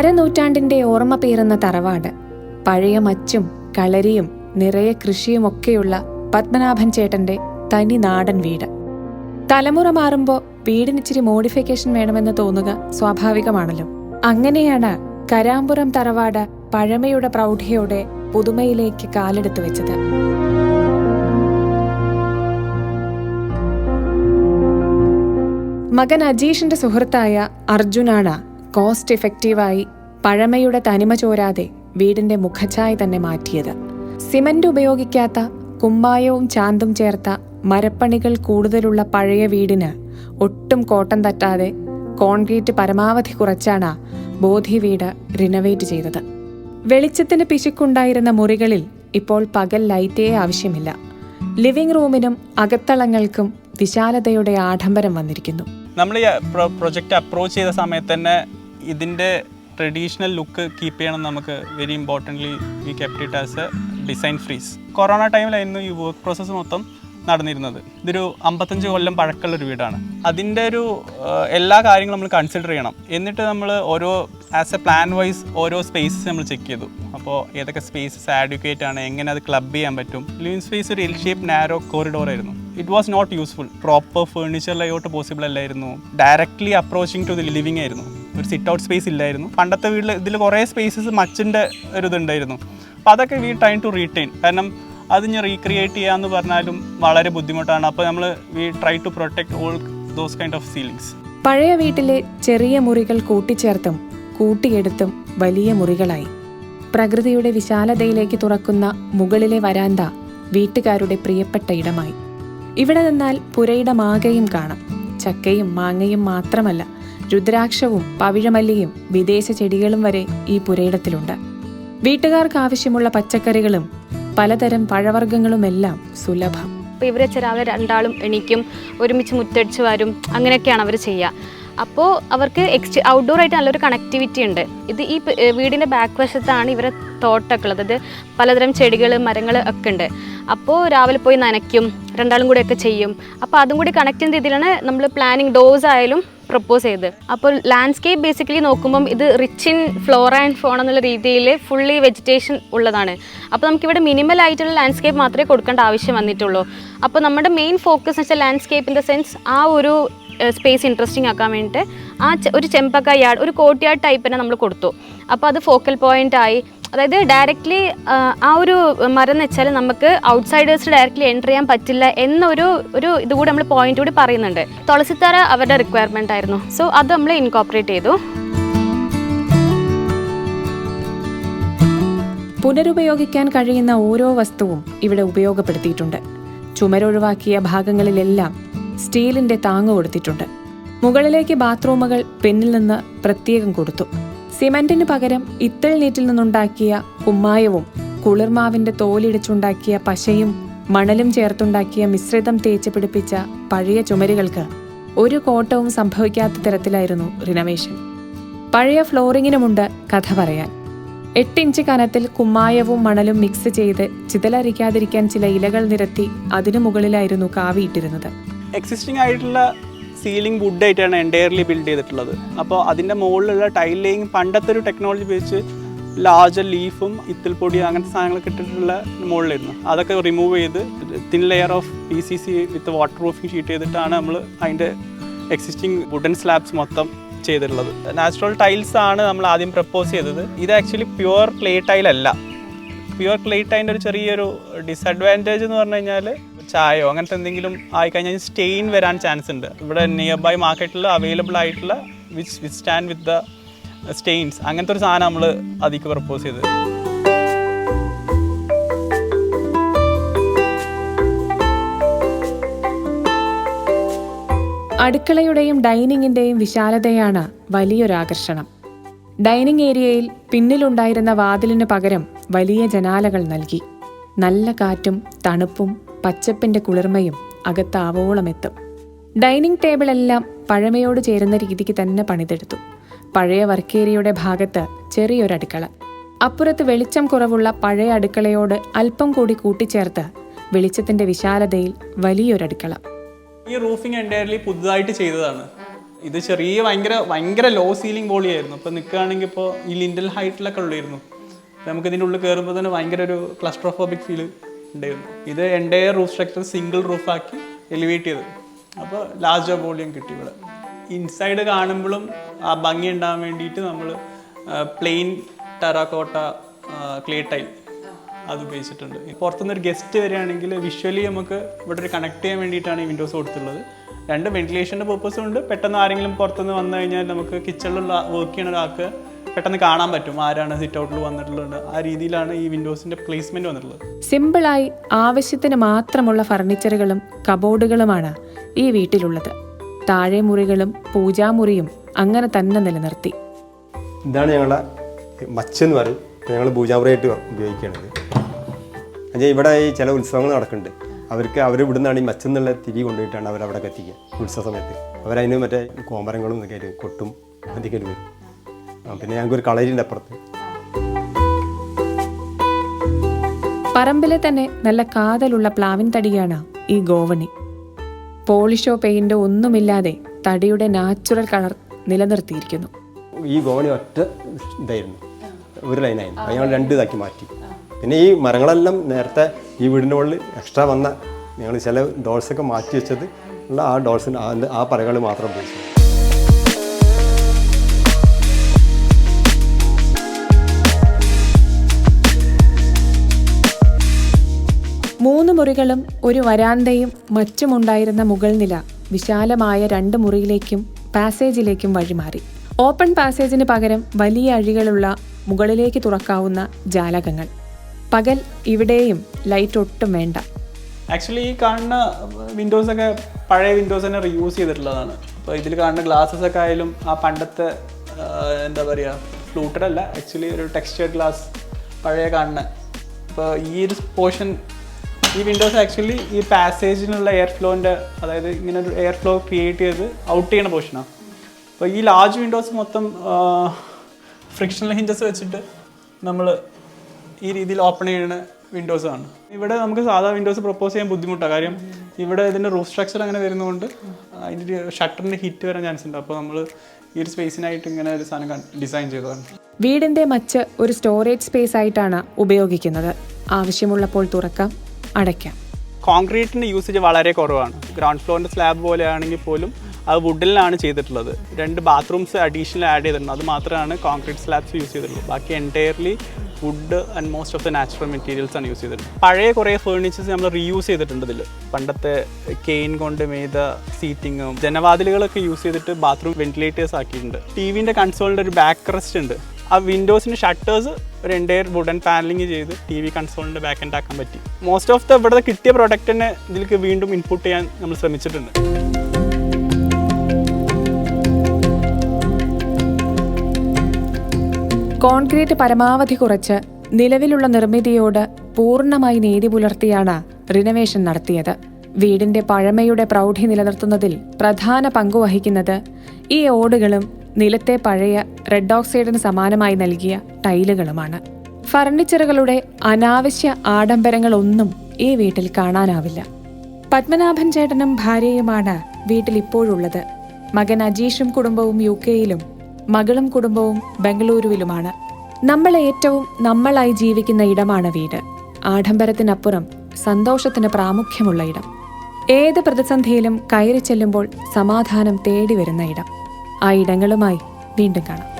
അരനൂറ്റാണ്ടിന്റെ ഓർമ്മ പേറുന്ന തറവാട്. പഴയ മച്ചും കളരിയും നിറയെ കൃഷിയുമൊക്കെയുള്ള പത്മനാഭൻ ചേട്ടന്റെ തനി നാടൻ വീട്. തലമുറ മാറുമ്പോൾ വീടിനിച്ചിരി മോഡിഫിക്കേഷൻ വേണമെന്ന് തോന്നുക സ്വാഭാവികമാണല്ലോ. അങ്ങനെയാണ് കരാമ്പുറം തറവാട് പഴമയുടെ പ്രൗഢിയോടെ പുതുമയിലേക്ക് കാലെടുത്തു വെച്ചത്. മകൻ അജീഷിന്റെ സുഹൃത്തായ അർജുനാണ് കോസ്റ്റ് എഫക്റ്റീവായി പഴമയുടെ തനിമ ചോരാതെ വീടിന്റെ മുഖഛായ തന്നെ മാറ്റിയത്. സിമന്റ് ഉപയോഗിക്കാത്ത കുമ്മായവും ചാന്തും ചേർത്ത മരപ്പണികൾ കൂടുതലുള്ള പഴയ വീടിന് ഒട്ടും കോട്ടം തട്ടാതെ കോൺക്രീറ്റ് പരമാവധി കുറച്ചാണ് ബോധി വീട് റിനോവേറ്റ് ചെയ്തത്. വെളിച്ചത്തിന് പിശുക്കുണ്ടായിരുന്ന മുറികളിൽ ഇപ്പോൾ പകൽ ലൈറ്റേ ആവശ്യമില്ല. ലിവിംഗ് റൂമിനും അകത്തളങ്ങൾക്കും വിശാലതയുടെ ആഡംബരം വന്നിരിക്കുന്നു. നമ്മൾ ഈ പ്രൊജക്റ്റ് അപ്രോച്ച് ചെയ്ത സമയത്ത് തന്നെ ഇതിന്റെ ട്രഡീഷണൽ ലുക്ക് കീപ്പ് ചെയ്യണം നമുക്ക് very importantly we kept it as a design freeze corona ടൈമിലായിരുന്നു ഈ വർക്ക് പ്രോസസ്സ് മൊത്തം നടന്നിരുന്നത്. ഇതൊരു അമ്പത്തഞ്ച് കൊല്ലം പഴക്കമുള്ള ഒരു വീടാണ്. അതിന്റെ ഒരു എല്ലാ കാര്യങ്ങളും നമ്മൾ കൺസിഡർ ചെയ്യണം. എന്നിട്ട് നമ്മൾ ഓരോ ആസ് എ പ്ലാൻ വൈസ് ഓരോ സ്പേസസ് നമ്മൾ ചെക്ക് ചെയ്തു. അപ്പോൾ ഏതൊക്കെ സ്പേസസ് ആഡ്വക്കേറ്റ് ആണ് എങ്ങനെ അത് ക്ലബ് ചെയ്യാൻ പറ്റും. ലിവിങ് സ്പേസ് ഒരു എൽ ഷേപ്പ് നാരോ കോറിഡോർ ആയിരുന്നു. It was not useful proper furniture layout possible അല്ലായിരുന്നു. Directly approaching to the living ആയിരുന്നു. ഒരു സിറ്റ് ഔട്ട് സ്പേസ് ഇല്ലായിരുന്നു. പണ്ടത്തെ വീട്ടിൽ ഇതിൽ കുറേ സ്പേസസ് മച്ചിന്റെ ഒരു ഇതുണ്ടായിരുന്നു. അപ്പോൾ അതൊക്കെ വി ട്രൈ ടു റീറ്റെയിൻ കാരണം അത് ഞാൻ റീക്രിയേറ്റ് ചെയ്യാമെന്ന് പറഞ്ഞാലും വളരെ ബുദ്ധിമുട്ടാണ്. അപ്പോൾ നമ്മൾ we try to protect all those kind of ceilings പഴയ വീട്ടിലെ ചെറിയ മുറികൾ കൂട്ടിച്ചേർത്തും കൂട്ടിയെടുത്തും വലിയ മുറികളായി. പ്രകൃതിയുടെ വിശാലതയിലേക്ക് തുറക്കുന്ന മുകളിലെ വരാന്ത വീട്ടുകാരുടെ പ്രിയപ്പെട്ട ഇടമായി. ഇവിടെ നിന്നാൽ പുരയിടമാകെയും കാണാം. ചക്കയും മാങ്ങയും മാത്രമല്ല രുദ്രാക്ഷവും പവിഴമല്ലിയും വിദേശ ചെടികളും വരെ ഈ പുരയിടത്തിലുണ്ട്. വീട്ടുകാർക്ക് ആവശ്യമുള്ള പച്ചക്കറികളും പലതരം പഴവർഗങ്ങളുമെല്ലാം സുലഭം. ഇവരെ രാവിലെ രണ്ടാളും എണീക്കും ഒരുമിച്ച് മുറ്റടിച്ച് വരും അങ്ങനെയൊക്കെയാണ് അവർ ചെയ്യുക. അപ്പോൾ അവർക്ക് എക്സ്റ്റ് ഔട്ട്ഡോർ ആയിട്ട് നല്ലൊരു കണക്ടിവിറ്റി ഉണ്ട്. ഇത് ഈ വീടിന്റെ ബാക്ക് വശത്താണ് ഇവരെ തോട്ടമൊക്കെ ഉള്ളത്. അതായത് പലതരം ചെടികൾ മരങ്ങൾ ഒക്കെ ഉണ്ട്. അപ്പോൾ രാവിലെ പോയി നനയ്ക്കും രണ്ടാളും കൂടെ ഒക്കെ ചെയ്യും. അപ്പോൾ അതും കൂടി കണക്ട് ചെയ്യുന്ന രീതിയിലാണ് നമ്മൾ പ്ലാനിങ് ഡോസ് ആയാലും പ്രപ്പോസ് ചെയ്ത്. അപ്പോൾ ലാൻഡ്സ്കേപ്പ് ബേസിക്കലി നോക്കുമ്പം ഇത് rich in flora and fauna എന്നുള്ള രീതിയിൽ ഫുള്ളി വെജിറ്റേഷൻ ഉള്ളതാണ്. അപ്പോൾ നമുക്കിവിടെ മിനിമൽ ആയിട്ടുള്ള ലാൻഡ്സ്കേപ്പ് മാത്രമേ കൊടുക്കേണ്ട ആവശ്യം വന്നിട്ടുള്ളൂ. അപ്പോൾ നമ്മുടെ മെയിൻ ഫോക്കസ് എന്ന് വെച്ചാൽ ലാൻഡ്സ്കേപ്പ് ഇൻ ദ സെൻസ് ആ ഒരു സ്പേസ് ഇൻട്രസ്റ്റിംഗ് ആക്കാൻ വേണ്ടിയിട്ട് ആ ഒരു ചെമ്പക്ക യാർഡ് ഒരു കോട്ട് യാർഡ് ടൈപ്പ് തന്നെ നമ്മൾ കൊടുത്തു. അപ്പോൾ അത് ഫോക്കൽ പോയിന്റ് ആയി. അതായത് ഡയറക്റ്റ്ലി ആ ഒരു മരം എന്ന് വെച്ചാൽ നമുക്ക് ഔട്ട്സൈഡേഴ്സ് ഡയറക്റ്റ്ലി എന്റർ ചെയ്യാൻ പറ്റില്ല എന്നൊരു ഒരു ഇതുകൂടി നമ്മൾ പോയിന്റ് കൂടി പറയുന്നുണ്ട്. തുളസിത്തറ അവരുടെ റിക്വയർമെന്റ് ആയിരുന്നു. സോ അത് നമ്മൾ ഇൻകോപ്പറേറ്റ് ചെയ്തു. പുനരുപയോഗിക്കാൻ കഴിയുന്ന ഓരോ വസ്തുവും ഇവിടെ ഉപയോഗപ്പെടുത്തിയിട്ടുണ്ട്. ചുമരൊഴിവാക്കിയ ഭാഗങ്ങളിലെല്ലാം സ്റ്റീലിന്റെ താങ്ങ് കൊടുത്തിട്ടുണ്ട്. മുകളിലേക്ക് ബാത്റൂമുകൾ പെന്നിൽ നിന്ന് പ്രത്യേകം കൊടുത്തു. സിമന്റിന് പകരം ഇത്തൾ നീറ്റിൽ നിന്നുണ്ടാക്കിയ കുമ്മായവും കുളിർമാവിന്റെ തോലിടിച്ചുണ്ടാക്കിയ പശയും മണലും ചേർത്തുണ്ടാക്കിയ മിശ്രിതം തേച്ച് പിടിപ്പിച്ച പഴയ ചുമരുകൾക്ക് ഒരു കോട്ടവും സംഭവിക്കാത്ത തരത്തിലായിരുന്നു റിനവേഷൻ. പഴയ ഫ്ലോറിങ്ങിനുമുണ്ട് കഥ പറയാൻ. എട്ടിഞ്ച് കനത്തിൽ കുമ്മായവും മണലും മിക്സ് ചെയ്ത് ചിതലരിക്കാതിരിക്കാൻ ചില ഇലകൾ നിരത്തി അതിനു മുകളിലായിരുന്നു കാവിയിട്ടിരുന്നത് എക്സിസ്റ്റിംഗ് ആയിട്ടുള്ള സീലിംഗ് വുഡ് ആയിട്ടാണ് എന്റയർലി ബിൽഡ് ചെയ്തിട്ടുള്ളത്. അപ്പോൾ അതിന്റെ മുകളിലുള്ള ടൈൽ പണ്ടത്തെ ഒരു ടെക്നോളജി ഉപയോഗിച്ച് ലാർജർ ലീഫും ഇത്തിൽപ്പൊടിയും അങ്ങനത്തെ സാധനങ്ങളൊക്കെ ഇട്ടിട്ടുള്ള മുകളിലായിരുന്നു. അതൊക്കെ റിമൂവ് ചെയ്ത് thin layer of P C C with water proofing sheet ചെയ്തിട്ടാണ് നമ്മൾ അതിന്റെ എക്സിസ്റ്റിംഗ് വുഡൻ സ്ലാബ്സ് മൊത്തം ചെയ്തിട്ടുള്ളത്. നാച്ചുറൽ ടൈൽസ് ആണ് നമ്മൾ ആദ്യം പ്രപ്പോസ് ചെയ്തത്. ഇത് ആക്ച്വലി പ്യുവർ ക്ലേ ടൈൽ അല്ല. പ്യുവർ ക്ലേ ടൈലിന്റെ ഒരു ചെറിയൊരു ഡിസഡ്വാന്റേജ് എന്ന് പറഞ്ഞു കഴിഞ്ഞാൽ ചായയോ അങ്ങനത്തെ എന്തെങ്കിലും ആയിക്കഴിഞ്ഞാൽ സ്റ്റെയിൻ വരാൻ ചാൻസ് ഉണ്ട്. ഇവിടെ നിയർ ബൈ മാർക്കറ്റിൽ അവൈലബിൾ ആയിട്ടുള്ള which which stand with the stains അങ്ങനത്തെ ഒരു സാധനം നമ്മൾ അതിക്ക് പ്രപ്പോസ് ചെയ്തത് അടുക്കളയുടെയും ഡൈനിങ്ങിന്റെയും വിശാലതയാണ് വലിയൊരാകർഷണം ഡൈനിങ് ഏരിയയിൽ പിന്നിലുണ്ടായിരുന്ന വാതിലിന് പകരം വലിയ ജനാലകൾ നൽകി. നല്ല കാറ്റും തണുപ്പും പച്ചപ്പിന്റെ കുളിർമയും അകത്താവോളം എത്തും. ഡൈനിങ് ടേബിളെല്ലാം പഴമയോട് ചേരുന്ന രീതിക്ക് തന്നെ പണിതെടുത്തു. പഴയ വർക്കേരിയയുടെ ഭാഗത്ത് ചെറിയൊരടുക്കള അപ്പുറത്ത് വെളിച്ചം കുറവുള്ള പഴയ അടുക്കളയോട് അല്പം കൂടി കൂട്ടിച്ചേർത്ത് വെളിച്ചത്തിന്റെ വിശാലതയിൽ വലിയൊരു അടുക്കള. ഈ റൂഫിംഗ് എന്റയർലി പുതുതായിട്ട് ചെയ്തതാണ്. ഇത് ചെറിയ ഭയങ്കര ഭയങ്കര ലോ സീലിംഗ് ബോളിയായിരുന്നു ഇപ്പൊ നിൽക്കുകയാണെങ്കിൽ ഇപ്പോൾ ഈ ലിൻഡൽ ഹൈറ്റിലൊക്കെ ഉള്ളായിരുന്നു. അപ്പോൾ നമുക്ക് ഇതിന്റെ ഉള്ളിൽ കയറുമ്പോൾ തന്നെ ഭയങ്കര ഒരു ക്ലസ്ട്രോഫോബിക് ഫീൽ ഉണ്ടായിരുന്നു ഇത് എന്റെ റൂഫ് സ്ട്രക്ചർ സിംഗിൾ റൂഫാക്കി എലിവേറ്റ് ചെയ്ത്. അപ്പോൾ ലാർജ് വോളിയം കിട്ടി ഇവിടെ. ഇൻസൈഡ് കാണുമ്പോഴും ആ ഭംഗി ഉണ്ടാകാൻ വേണ്ടിയിട്ട് നമ്മൾ പ്ലെയിൻ ടെറാക്കോട്ട ക്ലേ ടൈൽ അത് ഉപയോഗിച്ചിട്ടുണ്ട്. പുറത്തുനിന്ന് ഒരു ഗസ്റ്റ് വരികയാണെങ്കിൽ വിഷ്വലി നമുക്ക് ഇവിടെ ഒരു കണക്ട് ചെയ്യാൻ വേണ്ടിയിട്ടാണ് ഈ വിൻഡോസ് കൊടുത്തുള്ളത് രണ്ട് വെന്റിലേഷന്റെ പർപ്പസും ഉണ്ട്. പെട്ടെന്ന് ആരെങ്കിലും പുറത്തുനിന്ന് വന്നു കഴിഞ്ഞാൽ നമുക്ക് കിച്ചണിലുള്ള വർക്ക് ചെയ്യണ ഒരാൾക്ക് പെട്ടെന്ന് കാണാൻ പറ്റും ആരാണ് സിറ്റ് ഔട്ടിൽ വന്നിട്ടുള്ളത്. ആ രീതിയിലാണ് ഈ വിൻഡോസിന്റെ പ്ലേസ്മെന്റ് വന്നിട്ടുള്ളത്. സിമ്പിളായി ആവശ്യത്തിന് മാത്രമുള്ള ഫർണിച്ചറുകളും കബോർഡുകളുമാണ് ഈ വീട്ടിലുള്ളത്. താഴെ മുറികളും പൂജാമുറിയും അങ്ങനെ തന്നെ നിലനിർത്തി. ഇതാണ് ഞങ്ങളെ മച്ചെന്ന് പറയും ഞങ്ങൾ പൂജാമുറിയായിട്ട് ഉപയോഗിക്കുകയാണിത്. എന്നുവെച്ചാൽ ഇവിടെ ഈ ചില ഉത്സവങ്ങൾ നടക്കുന്നുണ്ട്. അവർക്ക് അവർ ഇവിടുന്നാണ് ഈ മച്ചെന്നുള്ള തിരി കൊണ്ടുപോയിട്ടാണ് അവർ അവിടെ എത്തിക്കുക ഉത്സവ സമയത്ത്. അവരതിന് മറ്റേ കോമരങ്ങളും ഇതൊക്കെ കൊട്ടും അതൊക്കെ വരും. പിന്നെ ഞങ്ങൾക്ക് ഒരു കളരിന്റെ അപ്പുറത്ത്. പറമ്പിലെ തന്നെ നല്ല കാതലുള്ള പ്ലാവിൻ തടിയാണ് ഈ ഗോവണി. പോളിഷോ പെയിന്റോ ഒന്നുമില്ലാതെ തടിയുടെ നാച്ചുറൽ കളർ നിലനിർത്തിയിരിക്കുന്നു. ഈ ഗോവണി ഒറ്റ ഇതായിരുന്നു. ഒരു ലൈനായിരുന്നു. അത് ഞങ്ങൾ രണ്ട് ഇതാക്കി മാറ്റി. പിന്നെ ഈ മരങ്ങളെല്ലാം നേരത്തെ ഈ വീടിന്റെ മുകളിൽ എക്സ്ട്രാ വന്ന ഞങ്ങൾ ചില ഡോൾസൊക്കെ മാറ്റി വെച്ചത് ഉള്ള ആ ഡോൾസിന് ആ- ആ പരകൾ മാത്രം ഉപയോഗിച്ചു. മൂന്ന് മുറികളും ഒരു വരാന്തയും മറ്റുമുണ്ടായിരുന്ന മുകൾ നില വിശാലമായ രണ്ട് മുറിയിലേക്കും പാസേജിലേക്കും വഴിമാറി. ഓപ്പൺ പാസേജിന് പകരം വലിയ അഴികളുള്ള മുകളിലേക്ക് തുറക്കാവുന്ന ജാലകങ്ങൾ. പകൽ ഇവിടെയും ലൈറ്റ് ഒട്ടും വേണ്ട. ആക്ച്വലി ഈ കാണുന്ന വിൻഡോസ് ഒക്കെ പഴയ വിൻഡോസ് തന്നെ റീയൂസ് ചെയ്തിട്ടുള്ളതാണ്. അപ്പോൾ ഇതിൽ കാണുന്ന ഗ്ലാസ്സസ് ഒക്കെ ആയാലും ആ പണ്ടത്തെ എന്താ പറയുക ഫ്ലൂട്ടഡ് അല്ല ആക്ച്വലി ഒരു ടെക്സ്ചർ ഗ്ലാസ് പഴയ കാണുന്ന. അപ്പോൾ ഈ ഒരു പോർഷൻ ഈ വിൻഡോസ് ആക്ച്വലി ഈ പാസേജിനുള്ള എയർ ഫ്ലോന്റെ അതായത് ഇങ്ങനെ ഒരു എയർ ഫ്ലോ ക്രിയേറ്റ് ചെയ്ത് ഔട്ട് ചെയ്യുന്ന പോർഷനാണ് അപ്പോൾ ഈ ലാർജ് വിൻഡോസ് മൊത്തം ഫ്രിക്ഷണൽ ഹിഞ്ചസ് വെച്ചിട്ട് നമ്മൾ ഈ രീതിയിൽ ഓപ്പൺ ചെയ്യുന്ന വിൻഡോസ് ആണ്. ഇവിടെ നമുക്ക് സാധാ വിൻഡോസ് പ്രപ്പോസ് ചെയ്യാൻ ബുദ്ധിമുട്ടാണ് കാര്യം ഇവിടെ ഇതിന്റെ റൂഫ് സ്ട്രക്ചർ അങ്ങനെ വരുന്നതുകൊണ്ട് അതിന്റെ ഷട്ടറിന്റെ ഹിറ്റ് വരാൻ ചാൻസ് ഉണ്ട്. അപ്പോൾ നമ്മൾ ഈ ഒരു സ്പേസിനായിട്ട് ഇങ്ങനെ ഒരു സാധനം ഡിസൈൻ ചെയ്തതാണ്. വീടിന്റെ മച്ച് ഒരു സ്റ്റോറേജ് സ്പേസ് ആയിട്ടാണ് ഉപയോഗിക്കുന്നത്. ആവശ്യമുള്ളപ്പോൾ തുറക്കാം. അടയ്ക്കാം. കോൺക്രീറ്റിന്റെ യൂസേജ് വളരെ കുറവാണ്. ഗ്രൗണ്ട് ഫ്ലോറിന്റെ സ്ലാബ് പോലെയാണെങ്കിൽ പോലും അത് വുഡിലാണ് ചെയ്തിട്ടുള്ളത്. രണ്ട് ബാത്റൂംസ് അഡീഷണൽ ആഡ് ചെയ്തിട്ടുണ്ട്. അത് മാത്രമാണ് കോൺക്രീറ്റ് സ്ലാബ്സ് യൂസ് ചെയ്തിട്ടുള്ളൂ ബാക്കി entirely wood and most of the natural materials ആണ് യൂസ് ചെയ്തിട്ടുള്ളത്. പഴയ കുറേ ഫേർണിച്ചേഴ്സ് നമ്മൾ റീയൂസ് ചെയ്തിട്ടുണ്ട് ഇതിൽ പണ്ടത്തെ കെയിൻ കൊണ്ട് മെയ്ത സീറ്റിങ്ങും ജനവാതിലുകളൊക്കെ യൂസ് ചെയ്തിട്ട് ബാത്റൂം വെന്റിലേറ്റേഴ്സ് ആക്കിയിട്ടുണ്ട്. ടി വിന്റെ കൺസോളിന്റെ ഒരു ബാക്ക് റെസ്റ്റ് ഉണ്ട്. ആ വിൻഡോസിന് ഷട്ടേഴ്സ് ഒരു എന്റയർ വുഡൻ പാനലിങ് ചെയ്ത് ടി വി കൺസോളിന്റെ ബാക്ക് എൻഡ് ആക്കാൻ പറ്റി. മോസ്റ്റ് ഓഫ് ദ ഇവിടെ കിട്ടിയ പ്രോഡക്റ്റ് തന്നെ ഇതിലേക്ക് വീണ്ടും ഇൻപുട്ട് ചെയ്യാൻ നമ്മൾ ശ്രമിച്ചിട്ടുണ്ട്. കോൺക്രീറ്റ് പരമാവധി കുറച്ച് നിലവിലുള്ള നിർമ്മിതിയോട് പൂർണമായി നീതി പുലർത്തിയാണ് റിനോവേഷൻ നടത്തിയത്. വീടിന്റെ പഴമയുടെ പ്രൗഢി നിലനിർത്തുന്നതിൽ പ്രധാന പങ്കുവഹിക്കുന്നത് ഈ ഓടുകളും നിലത്തെ പഴയ റെഡ് ഓക്സൈഡിന് സമാനമായി നൽകിയ ടൈലുകളുമാണ്. ഫർണിച്ചറുകളുടെ അനാവശ്യ ആഡംബരങ്ങളൊന്നും ഈ വീട്ടിൽ കാണാനാവില്ല. പത്മനാഭൻ ചേട്ടനും ഭാര്യയുമാണ് വീട്ടിൽ ഇപ്പോഴുള്ളത്. മകൻ അജീഷും കുടുംബവും യു കെയിലും മകളും കുടുംബവും ബംഗളൂരുവിലുമാണ്. നമ്മൾ ഏറ്റവും നമ്മളായി ജീവിക്കുന്ന ഇടമാണ് വീട്. ആഡംബരത്തിനപ്പുറം സന്തോഷത്തിന് പ്രാമുഖ്യമുള്ള ഇടം. ഏത് പ്രതിസന്ധിയിലും കയറി ചെല്ലുമ്പോൾ സമാധാനം തേടി വരുന്ന ഇടം. ആ ഇടങ്ങളുമായി വീണ്ടും കാണാം.